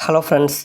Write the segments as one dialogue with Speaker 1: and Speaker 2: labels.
Speaker 1: Hello friends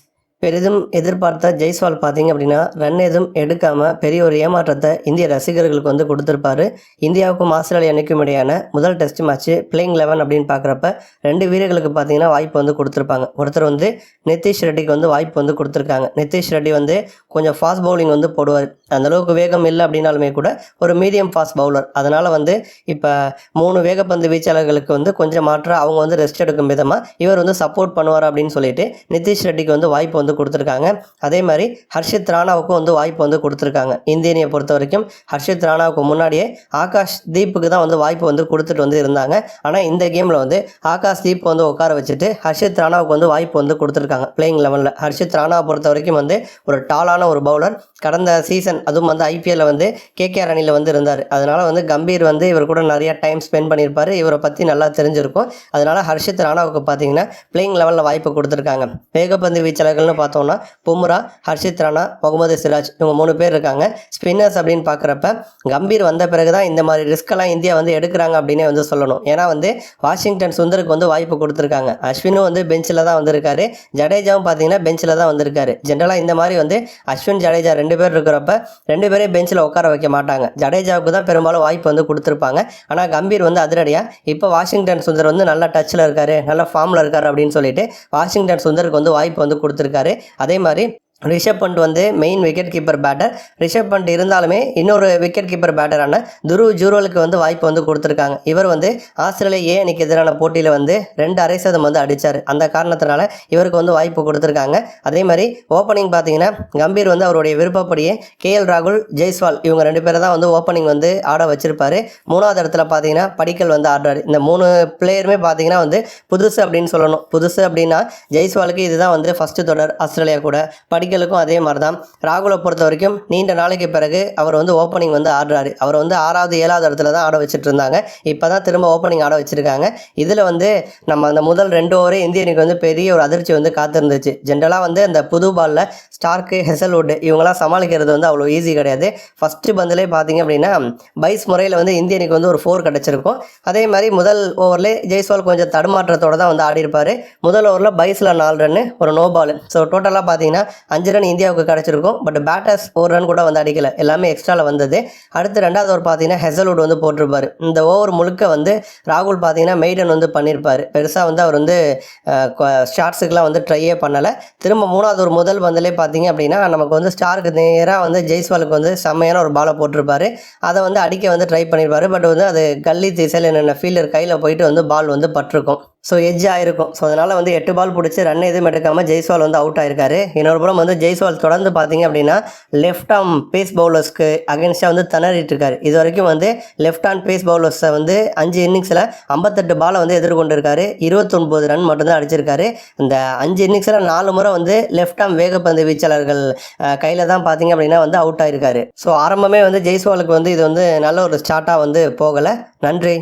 Speaker 1: பெரிதும் எதிர்பார்த்த ஜெய்ஸ்வால் பார்த்தீங்க அப்படின்னா ரன் எதுவும் எடுக்காமல் பெரிய ஒரு ஏமாற்றத்தை இந்திய ரசிகர்களுக்கு வந்து கொடுத்துருப்பாரு. இந்தியாவுக்கும் ஆஸ்திரேலியா அணிக்கும் இடையான முதல் டெஸ்ட் மேட்ச் பிளேயிங் லெவன் அப்படின்னு பார்க்குறப்ப ரெண்டு வீரர்களுக்கு பார்த்தீங்கன்னா வாய்ப்பு வந்து கொடுத்துருப்பாங்க. ஒருத்தர் வந்து நிதிஷ் ரெட்டிக்கு வந்து வாய்ப்பு வந்து கொடுத்துருக்காங்க. நிதிஷ் ரெட்டி வந்து கொஞ்சம் ஃபாஸ்ட் பவுலிங் வந்து போடுவார். அந்தளவுக்கு வேகம் இல்லை அப்படின்னாலுமே கூட ஒரு மீடியம் ஃபாஸ்ட் பவுலர் அதனால் வந்து இப்போ மூணு வேகப்பந்து வீச்சாளர்களுக்கு வந்து கொஞ்சம் மாற்ற அவங்க வந்து ரெஸ்ட் எடுக்கும் விதமாக இவர் வந்து சப்போர்ட் பண்ணுவார் அப்படின்னு சொல்லிட்டு நிதிஷ் ரெட்டிக்கு வந்து வாய்ப்பு வந்து கொடுத்துருக்காங்க. அதே மாதிரி ஹர்ஷித் ராணாவுக்கும் வந்து வாய்ப்பு வந்து கொடுத்துருக்காங்க. இந்திய அணியை பொறுத்த வரைக்கும் ஹர்ஷித் ராணாவுக்கு முன்னாடியே ஆகாஷ் தீப்புக்கு தான் வந்து வாய்ப்பு வந்து கொடுத்துட்டு வந்து இருந்தாங்க. ஆனால் இந்த கேமில் வந்து ஆகாஷ் தீப் வந்து உட்கார வச்சுட்டு ஹர்ஷித் ராணாவுக்கு வந்து வாய்ப்பு வந்து கொடுத்துருக்காங்க. பிளேயிங் லெவலில் ஹர்ஷித் ராணாவை பொறுத்த வரைக்கும் வந்து ஒரு டாலான ஒரு பவுலர் கடந்த சீசன் அதுவும் வந்து ஐபிஎல்ல வந்து கேகேஆர் அணியில் வந்து இருந்தார். அதனால் வந்து கம்பீர் வந்து இவர் கூட நிறைய டைம் ஸ்பெண்ட் பண்ணியிருப்பார். இவரை பற்றி நல்லா தெரிஞ்சிருக்கும். அதனால் ஹர்ஷித் ராணாவுக்கு பார்த்தீங்கன்னா பிளேயிங் லெவலில் வாய்ப்பு கொடுத்துருக்காங்க. வேகப்பந்து வீச்சாளர்கள்னு பார்த்தோம்னா பும்ரா ஹர்ஷித் ராணா முகமது சிராஜ் இவங்க மூணு பேர் இருக்காங்க. ஸ்பின்னர்ஸ் அப்படின்னு பார்க்குறப்ப கம்பீர் வந்த பிறகு தான் இந்த மாதிரி ரிஸ்க்கெல்லாம் இந்தியா வந்து எடுக்கிறாங்க அப்படின்னே வந்து சொல்லணும். ஏன்னா வந்து வாஷிங்டன் சுந்தருக்கு வந்து வாய்ப்பு கொடுத்துருக்காங்க. அஸ்வினும் வந்து பெஞ்சில் தான் வந்திருக்காரு. ஜடேஜாவும் பார்த்தீங்கன்னா பெஞ்சில் தான் வந்திருக்காரு. ஜென்ரலாக இந்த மாதிரி வந்து அஸ்வின் ஜடேஜா ரெண்டு பேர் இருக்கிறப்ப ரெண்டு பேரையும் பெஞ்சில் உட்கார வைக்க மாட்டாங்க. ஜடேஜாவுக்கு தான் பெரும்பாலும் வாய்ப்பு வந்து கொடுத்துருப்பாங்க. ஆனால் கம்பீர் வந்து அதிரடியாக இப்போ வாஷிங்டன் சுந்தர் வந்து நல்ல டச்சில் இருக்காரு நல்ல ஃபார்மில் இருக்காரு அப்படின்னு சொல்லிட்டு வாஷிங்டன் சுந்தருக்கு வந்து வாய்ப்பு வந்து கொடுத்துருக்காரு. அதே மாதிரி ரிஷப் பண்ட் வந்து main wicket keeper batter Rishabh Pant இருந்தாலுமே இன்னொரு விக்கெட் கீப்பர் பேட்டரான துருவ் ஜூரோலுக்கு வந்து வாய்ப்பு வந்து கொடுத்துருக்காங்க. இவர் வந்து ஆஸ்திரேலியா ஏ அணிக்கு எதிரான போட்டியில் வந்து ரெண்டு அரை சதம் வந்து அடித்தார் அந்த காரணத்தினால இவருக்கு வந்து வாய்ப்பு கொடுத்துருக்காங்க. அதே மாதிரி ஓப்பனிங் பார்த்தீங்கன்னா கம்பீர் வந்து அவருடைய விருப்பப்படியே கேஎல் ராகுல் ஜெய்ஸ்வால் இவங்க ரெண்டு பேரை தான் வந்து ஓப்பனிங் வந்து ஆட வச்சிருப்பார். மூணாவது இடத்துல பார்த்தீங்கன்னா படிக்கல் வந்து ஆடுறாரு. இந்த மூணு பிளேயருமே பார்த்தீங்கன்னா வந்து புதுசு அப்படின்னு சொல்லணும். புதுசு அப்படின்னா ஜெய்ஸ்வாலுக்கு இதுதான் வந்து ஃபஸ்ட்டு தொடர். ஆஸ்திரேலியா கூட படிக்கலுக்கும் அதே மாதிரி தான் ராகுலை பொறுத்த வரைக்கும் நீண்ட நாளைக்கு பிறகு அவர் வந்து ஓப்பனிங் வந்து ஆடுறாரு. அவர் வந்து ஆறாவது ஏழாவது இடத்துல தான் ஆட வச்சுட்டு இருந்தாங்க. இப்போ தான் திரும்ப ஓப்பனிங் ஆட வச்சுருக்காங்க. இதில் வந்து நம்ம அந்த முதல் ரெண்டு ஓவரே இந்திய அணிக்கு வந்து பெரிய ஒரு அதிர்ச்சி வந்து காத்திருந்துச்சு. ஜென்ரலாக வந்து அந்த புது பாலில் ஸ்டார்க்கு ஹெசல்வுட் இவங்களாம் சமாளிக்கிறது வந்து அவ்வளோ ஈஸி கிடையாது. ஃபஸ்ட்டு பந்திலே பார்த்தீங்க அப்படின்னா பைஸ் முறையில் வந்து இந்திய அணிக்கு வந்து ஒரு ஃபோர் கிடச்சிருக்கும். அதே மாதிரி முதல் ஓவர்லேயே ஜெய்ஸ்வால் கொஞ்சம் தடுமாற்றத்தோட தான் வந்து ஆடி இருப்பார் முதல் ஓவரில் பைஸில் நாலு ரன்னு ஒரு நோ பால் ஸோ டோட்டலாக பார்த்தீங்கன்னா அஞ்சு ரன் இந்தியாவுக்கு கிடச்சிருக்கும். பட் பேட்டர்ஸ் ஒரு ரன் கூட வந்து அடிக்கல. எல்லாமே எக்ஸ்ட்ராவில் வந்தது. அடுத்து ரெண்டாவது ஓவர் பார்த்தீங்கன்னா ஹெசல்வுட் வந்து போட்டிருப்பாரு. இந்த ஓவர் முழுக்க வந்து ராகுல் பார்த்தீங்கன்னா மெய்டன் வந்து பண்ணியிருப்பார் பெருசாக வந்து அவர் வந்து ஷார்ட்ஸுக்கெலாம் வந்து ட்ரையே பண்ணலை. திரும்ப மூணாவது ஒரு முதல் பந்திலே பார்த்தீங்க அப்படின்னா நமக்கு வந்து ஸ்டாருக்கு நேராக வந்து ஜெய்ஸ்வாலுக்கு வந்து செம்மையான ஒரு பாலை போட்டிருப்பாரு. அதை வந்து அடிக்க வந்து ட்ரை பண்ணியிருப்பாரு பட் வந்து அது கல்லி திசையில் என்னென்ன ஃபீல்டர் கையில் போயிட்டு வந்து பால் வந்து பட்டிருக்கும். ஸோ எஜ் ஆயிருக்கும். ஸோ அதனால் வந்து எட்டு பால் பிடிச்சி ரன் எதுவும் எடுக்காமல் ஜெய்ஸ்வால் வந்து அவுட் ஆயிருக்காரு. இன்னொரு புறம் வந்து ஜெய்ஸ்வால் தொடர்ந்து பார்த்தீங்க அப்படின்னா லெஃப்ட் ஆர்ம் பேஸ் பவுலர்ஸ்க்கு அகேன்ஸ்டாக வந்து திணறிட்டு இருக்காரு. இது வரைக்கும் வந்து லெஃப்ட் ஆன் பேஸ் பவுலர்ஸை வந்து அஞ்சு இன்னிங்ஸில் ஐம்பத்தெட்டு பாலை வந்து எதிர்கொண்டு இருக்காரு இருபத்தொன்பது ரன் மட்டும்தான் அடிச்சிருக்காரு. இந்த அஞ்சு இன்னிங்ஸில் நாலு முறை வந்து லெஃப்ட் ஆர்ம் வேகப்பந்து வீச்சாளர்கள் கையில் தான் பார்த்தீங்க அப்படின்னா வந்து அவுட் ஆயிருக்காரு. ஸோ ஆரம்பமே வந்து ஜெய்ஸ்வாலுக்கு வந்து இது வந்து நல்ல ஒரு ஸ்டார்ட்டாக வந்து போகலை. நன்றி.